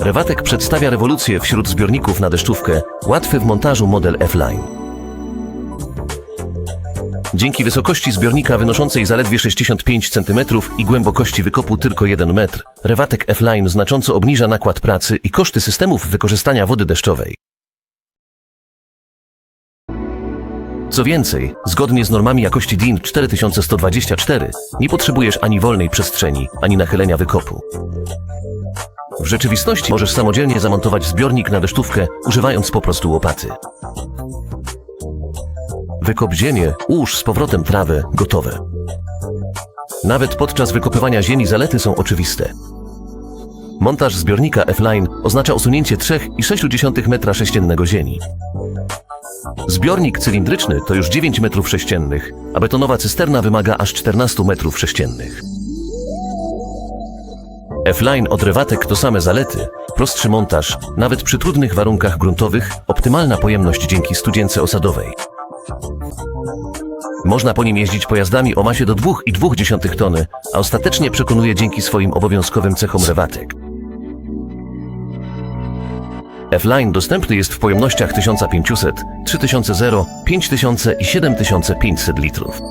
Rewatek przedstawia rewolucję wśród zbiorników na deszczówkę, łatwy w montażu model F-Line. Dzięki wysokości zbiornika wynoszącej zaledwie 65 cm i głębokości wykopu tylko 1 metr, Rewatek F-Line znacząco obniża nakład pracy i koszty systemów wykorzystania wody deszczowej. Co więcej, zgodnie z normami jakości DIN 4124 nie potrzebujesz ani wolnej przestrzeni, ani nachylenia wykopu. W rzeczywistości możesz samodzielnie zamontować zbiornik na deszczówkę, używając po prostu łopaty. Wykop ziemię, ułóż z powrotem trawę, gotowe. Nawet podczas wykopywania ziemi zalety są oczywiste. Montaż zbiornika F-Line oznacza usunięcie 3,6 m3 ziemi. Zbiornik cylindryczny to już 9 metrów sześciennych, a betonowa cysterna wymaga aż 14 metrów sześciennych. F-Line od Rewatek to same zalety, prostszy montaż, nawet przy trudnych warunkach gruntowych, optymalna pojemność dzięki studzience osadowej. Można po nim jeździć pojazdami o masie do 2,2 tony, a ostatecznie przekonuje dzięki swoim obowiązkowym cechom Rewatek. F-Line dostępny jest w pojemnościach 1500, 3000, 5000 i 7500 litrów.